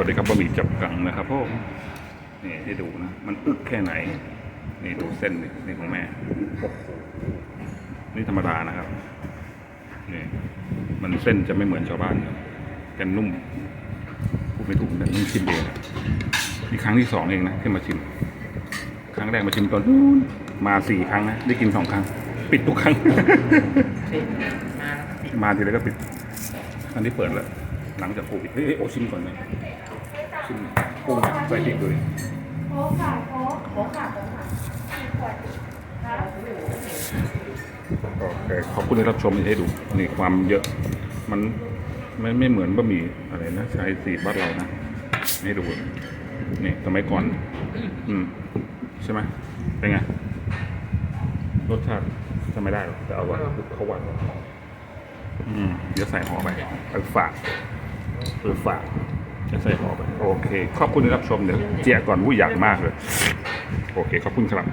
วัสดีครับบะหมี่จับกังนะครับพ่อนี่ให้ดูนะ มันอึกแค่ไหน นี่ดูเส้นนี่นี่ของแม่โอ้โหนี่ธรรมดานะครับ นี่ มันเส้นจะไม่เหมือนชาวบ้านครับแกนนุ่มพูดไม่ถูกแต่ต้องชิมเองนี่ครั้งที่สองเองนะที่มาชิม ครั้งแรกมาชิมตอนนู้นมาสี่ครั้งนะได้กินสองครั้ง ปิดทุกครั้งปิดมาแล้วก็ปิดมาทีไรก็ปิด อันนี้เปิดแล้ว หลังจากโควิดเฮ้ยโอชิมก่อนไหมชิมกุ้งใส่พริกด้วยโค้กค่ะโค้โค้ค่ะโค้ค่ะขวดโอเคขอบคุณที่รับชมให้ดูนี่ความเยอะมันไม่ไม่เหมือนบะหมี่อะไรนะใช้สีบ้านเรานะให้ดูนี่สมัยก่อน อืมใช่ไหมเป็นไงรสชาติจะไม่ได้หรอกแต่เอาว่าเขาหวานอืมเดี๋ยวใส่ห่อไปไปฝาก หรือฝากจะใส่ห่อไปโอเค ขอบคุณที่รับชมเดี๋ยวเจียก่อนวุ้ยอยากมากเลย โอเค ขอบคุณครับ